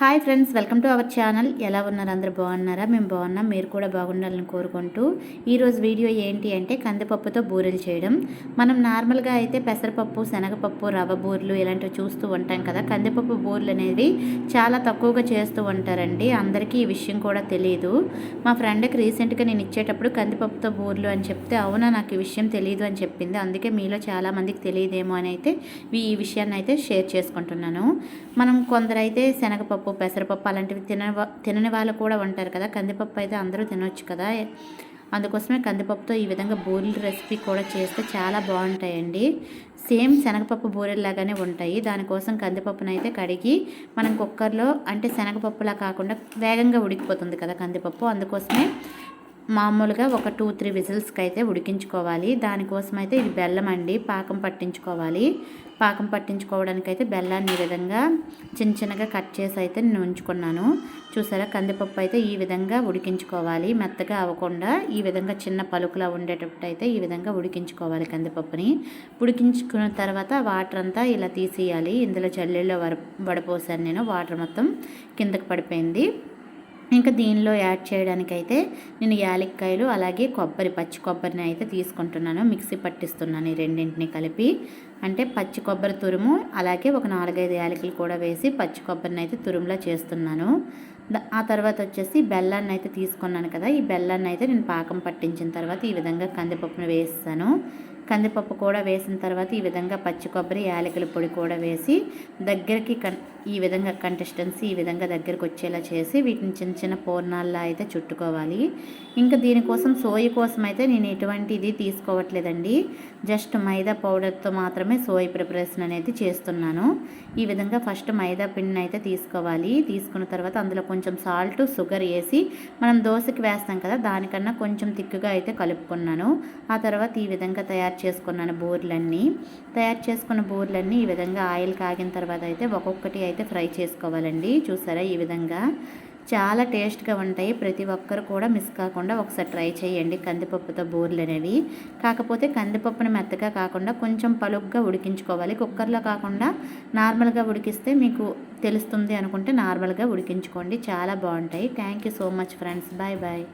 Hi friends welcome to our channel. ఎలా ఉన్నారు? అందరు బాగున్నారా? మేము బాగున్నాం. మీరు కూడా బాగుండాలని కోరుకుంటూ ఈరోజు వీడియో ఏంటి అంటే కందిపప్పుతో బూరెలు చేయడం. మనం నార్మల్గా అయితే పెసరపప్పు శనగపప్పు రవ్వ బూరెలు ఇలాంటివి చూస్తూ ఉంటాం కదా. కందిపప్పు బూరెలు అనేవి చాలా తక్కువగా చేస్తూ ఉంటారండి. అందరికీ ఈ విషయం కూడా తెలియదు మా ఫ్రెండ్కి రీసెంట్గా నేను ఇచ్చేటప్పుడు కందిపప్పుతో బూరెలు అని చెప్తే అవునా నాకు ఈ విషయం తెలియదు అని చెప్పింది. అందుకే మీలో చాలామందికి తెలియదేమో అని అయితే ఈ విషయాన్ని అయితే షేర్ చేసుకుంటున్నాను. మనం కొందరైతే శనగపప్పు కందిపప్పు పెసరపప్పు అలాంటివి తిన తినని వాళ్ళు కూడా ఉంటారు కదా. కందిపప్పు అయితే అందరూ తినొచ్చు కదా. అందుకోసమే కందిపప్పుతో ఈ విధంగా బూరెల రెసిపీ కూడా చేస్తే చాలా బాగుంటాయండి. సేమ్ శనగపప్పు బూరెల్లాగానే ఉంటాయి. దానికోసం కందిపప్పును అయితే కడిగి మనం కుక్కర్లో అంటే శనగపప్పులా కాకుండా వేగంగా ఉడికిపోతుంది కదా కందిపప్పు. అందుకోసమే మామూలుగా ఒక టూ త్రీ విజిల్స్కి అయితే ఉడికించుకోవాలి. దానికోసం అయితే ఇది బెల్లం అండి. పాకం పట్టించుకోవాలి. పాకం పట్టించుకోవడానికి అయితే బెల్లాన్ని ఈ విధంగా చిన్న చిన్నగా కట్ చేసి అయితే నేను ఉంచుకున్నాను. చూసారా? కందిపప్పు అయితే ఈ విధంగా ఉడికించుకోవాలి. మెత్తగా అవ్వకుండా ఈ విధంగా చిన్న పలుకులా ఉండేటప్పుడు అయితే ఈ విధంగా ఉడికించుకోవాలి కందిపప్పుని. ఉడికించుకున్న తర్వాత వాటర్ అంతా ఇలా తీసేయాలి. ఇందులో చల్లీలో వడ వడపోసాను నేను. వాటర్ మొత్తం కిందకి పడిపోయింది. ఇంకా దీనిలో యాడ్ చేయడానికైతే నేను యాలక్కాయలు అలాగే కొబ్బరి పచ్చి కొబ్బరిని అయితే తీసుకుంటున్నాను. మిక్సీ పట్టిస్తున్నాను ఈ రెండింటిని కలిపి. అంటే పచ్చి కొబ్బరి తురుము అలాగే ఒక నాలుగైదు యాలకులు కూడా వేసి పచ్చి కొబ్బరిని అయితే తురుములా చేస్తున్నాను. ఆ తర్వాత వచ్చేసి బెల్లాన్ని అయితే తీసుకున్నాను కదా ఈ బెల్లాన్ని అయితే నేను పాకం పట్టించిన తర్వాత ఈ విధంగా కందిపప్పును వేస్తాను. కందిపప్పు కూడా వేసిన తర్వాత ఈ విధంగా పచ్చి కొబ్బరి యాలకుల పొడి కూడా వేసి దగ్గరికి కన్ ఈ విధంగా కంటెస్టెన్సీ ఈ విధంగా దగ్గరికి వచ్చేలా చేసి వీటిని చిన్న చిన్న పూర్ణాల్లో అయితే చుట్టుకోవాలి. ఇంకా దీనికోసం సోయ కోసం అయితే నేను ఎటువంటి ఇది తీసుకోవట్లేదండి. జస్ట్ మైదా పౌడర్తో మాత్రమే సోయ ప్రిపరేషన్ అనేది చేస్తున్నాను. ఈ విధంగా ఫస్ట్ మైదా పిండిని అయితే తీసుకోవాలి. తీసుకున్న తర్వాత అందులో కొంచెం సాల్ట్ షుగర్ వేసి మనం దోశకి వేస్తాం కదా దానికన్నా కొంచెం తిక్కుగా అయితే కలుపుకున్నాను. ఆ తర్వాత ఈ విధంగా తయారు చేసుకున్నాను బూర్లన్నీ. తయారు చేసుకున్న బూర్లన్నీ ఈ విధంగా ఆయిల్ కాగిన తర్వాత అయితే ఒక్కొక్కటి అయితే ఫ్రై చేసుకోవాలండి. చూసారా ఈ విధంగా? చాలా టేస్ట్గా ఉంటాయి. ప్రతి ఒక్కరు కూడా మిస్ కాకుండా ఒకసారి ట్రై చేయండి. కందిపప్పుతో బూరెలు అనేవి కాకపోతే కందిపప్పుని మెత్తగా కాకుండా కొంచెం పలుగ్గా ఉడికించుకోవాలి. కుక్కర్లో కాకుండా నార్మల్గా ఉడికిస్తే మీకు తెలుస్తుంది అనుకుంటే నార్మల్గా ఉడికించుకోండి. చాలా బాగుంటాయి. Thank you so much friends. Bye bye.